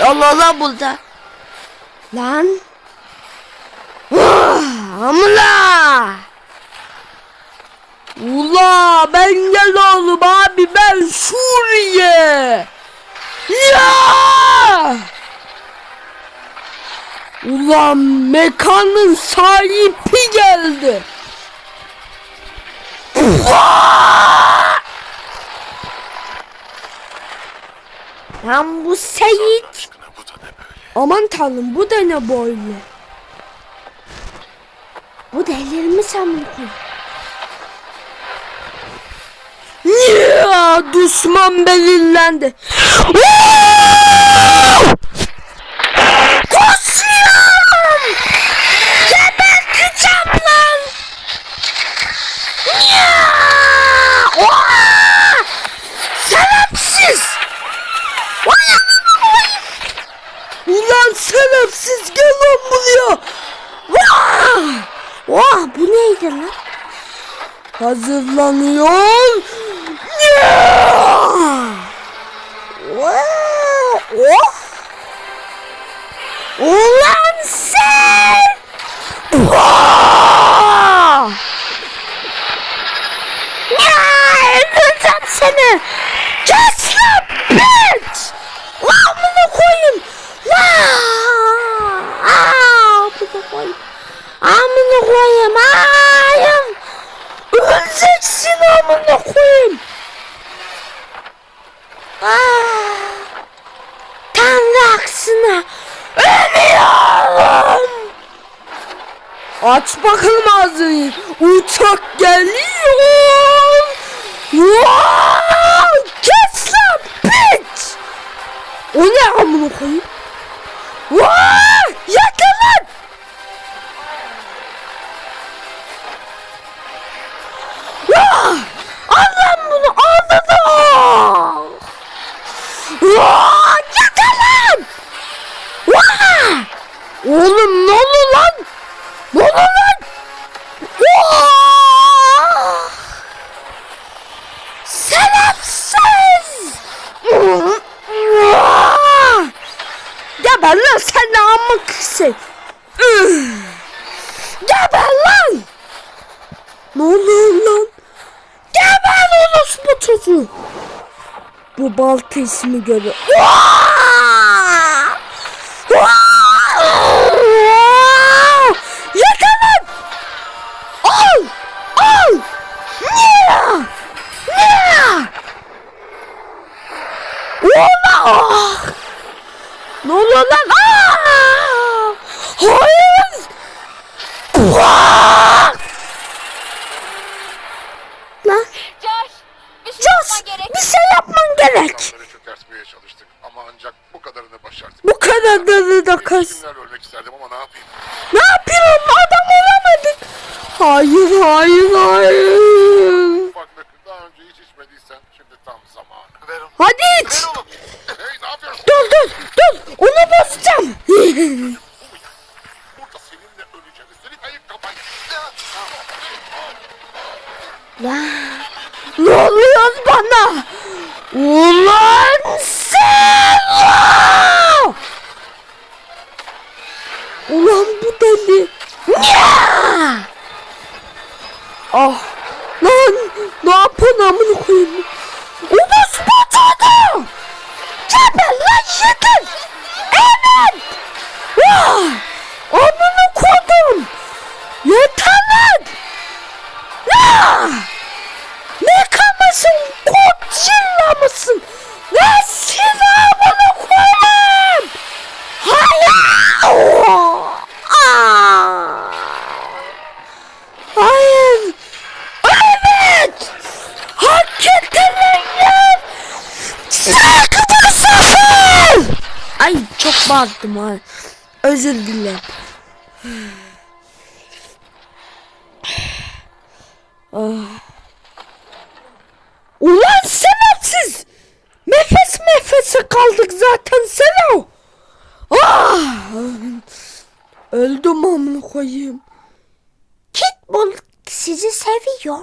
Allah lan burada. Lan. Ah, Amına. Ula ben gel oğlum abi ben Suriye. Ya! Ulan mekanın sahibi geldi. Lan bu Seyit. Aman tanrım bu da ne böyle? Bu da ellerimi sen mi? Ya düşman belirlendi. Ulan sebepsiz gel lan buraya! Vah! Vah bu neydi lan? Hazırlanıyor. Vah! Oh! Ulan sen! Vah! Ya öldüreceğim seni! Kes lan bitch! Lan bunu koyayım! Lan! Aa, bunu koyayım! Amına koyayım! Hayır! Öleceksin amına koyayım! Aa! Tanrı aksına! Ölüyorum! Aç bakalım ağzını. Uçak geliyor. Wow! Kes lan piç. O ne amına koyayım? Wow! Oğlum ne oluyor lan? Ne oluyor lan? Sebepsiz! Geber lan sen de amma kısın. Geber lan! Ne oluyor lan? Geber orospu çocuğu! Bu balta ismi görüyor. Ola! Ah! Ne oluyor lan? Aa! Hayır! Lan Josh, bir şey Josh bir şey yapman gerek. Çökertmeye çalıştık ama ancak bu kadarını başardık. Bu kadarını da kas. Ölmek isterdim ama ne yapayım? Ne yapıyorum? Adam olamadık. Hayır, hayır, hayır. Onu. Hey ne yapıyorsun? Dur, dur, dur. Onu bozacağım. Burada ne oluyor bana? Ulan sen! Ulan bu deli. Ya! Ah. Lan ne yapın amına koyayım? Çocuğu! Geber lan bağırdım ha. Özür dilerim. Ulan sebepsiz! Nefes nefese kaldık zaten Selo! Ah! Öldüm amına koyayım. Kitbull sizi seviyor.